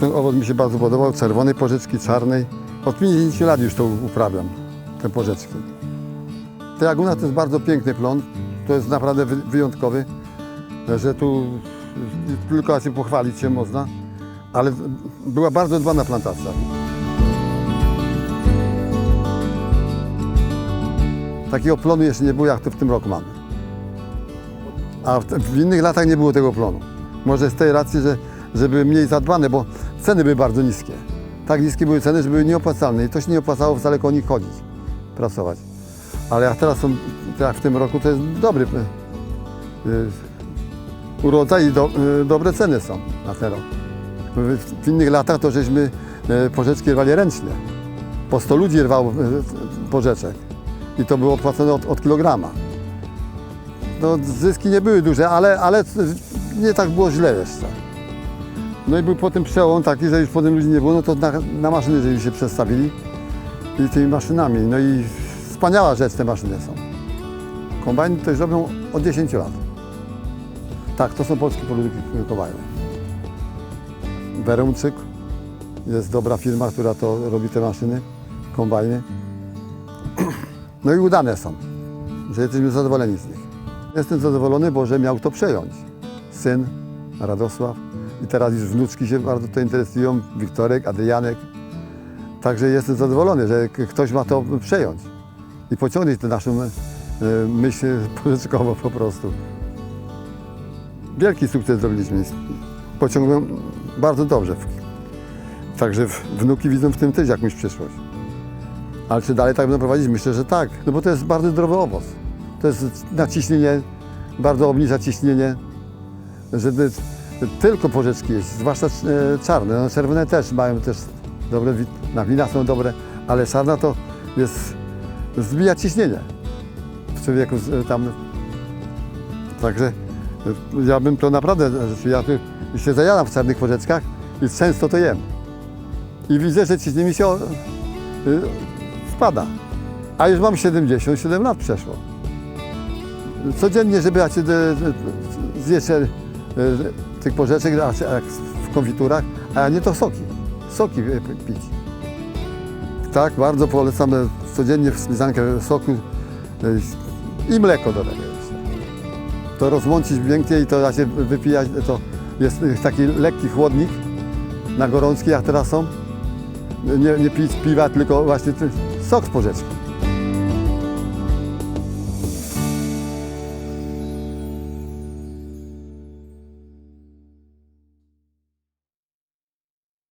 Ten owoc mi się bardzo podobał, czerwonej porzeczki, czarnej. Od 50 lat już to uprawiam, te porzeczki. Ta jaguna to jest bardzo piękny plon, to jest naprawdę wy- wyjątkowy, że tu tylko się pochwalić się można, ale była bardzo dbana plantacja. Takiego plonu jeszcze nie było, jak to w tym roku mamy. A w, w innych latach nie było tego plonu. Może z tej racji, że, że były mniej zadbane, bo ceny były bardzo niskie. Tak niskie były ceny, że były nieopłacalne i to się nie opłacało wcale koło nich chodzić, pracować. Ale jak teraz są, jak w tym roku, to jest dobry y, y, urodzaj i do, y, dobre ceny są na ten rok. W, w innych latach to żeśmy y, porzeczki rwali ręcznie. Po 100 ludzi rwało y, porzeczek i to było opłacone od, od kilograma. No, zyski nie były duże, ale, ale nie tak było źle jeszcze. No i był potem przełom taki, że już potem ludzi nie było, no to na, na maszyny żeśmy się przestawili i tymi maszynami. No i wspaniała rzecz te maszyny są. Kombajny to już robią od 10 lat. Tak, to są polskie produkty kombajny. Berumczyk jest dobra firma, która to robi te maszyny, kombajny. No i udane są, że jesteśmy zadowoleni z nich. Jestem zadowolony, bo że miał to przejąć. Syn Radosław i teraz już wnuczki się bardzo to interesują, Wiktorek, Adrianek. Także jestem zadowolony, że ktoś ma to przejąć i pociągnąć tę naszą e, myśl pożyczkową po prostu. Wielki sukces zrobiliśmy. Pociągnąłem bardzo dobrze. Także wnuki widzą w tym też jakąś przyszłość. Ale czy dalej tak będą prowadzić? Myślę, że tak. No bo to jest bardzo zdrowy owoc. To jest na ciśnienie, bardzo obniża ciśnienie. Żeby tylko porzeczki jeść, zwłaszcza e, czarne. No, czerwone też mają też dobre, na wina są dobre, ale czarna to jest, zbija ciśnienie w człowieku z- tam. Także e, ja bym to naprawdę, ja się zajadam w czarnych porzeczkach i często to jem. I widzę, że ciśnienie mi się spada. A już mam 77 lat przeszło. Codziennie, żeby ja zjeść e, tych porzeczek, jak w konfiturach, a nie to soki. Soki p- pić. Tak, bardzo polecam codziennie w śmietankę soku e, i mleko do tego. To rozmącić pięknie i to da się wypijać, to jest taki lekki chłodnik na gorączki, jak teraz są. Nie, nie pić piwa, tylko właśnie sok z porzeczki.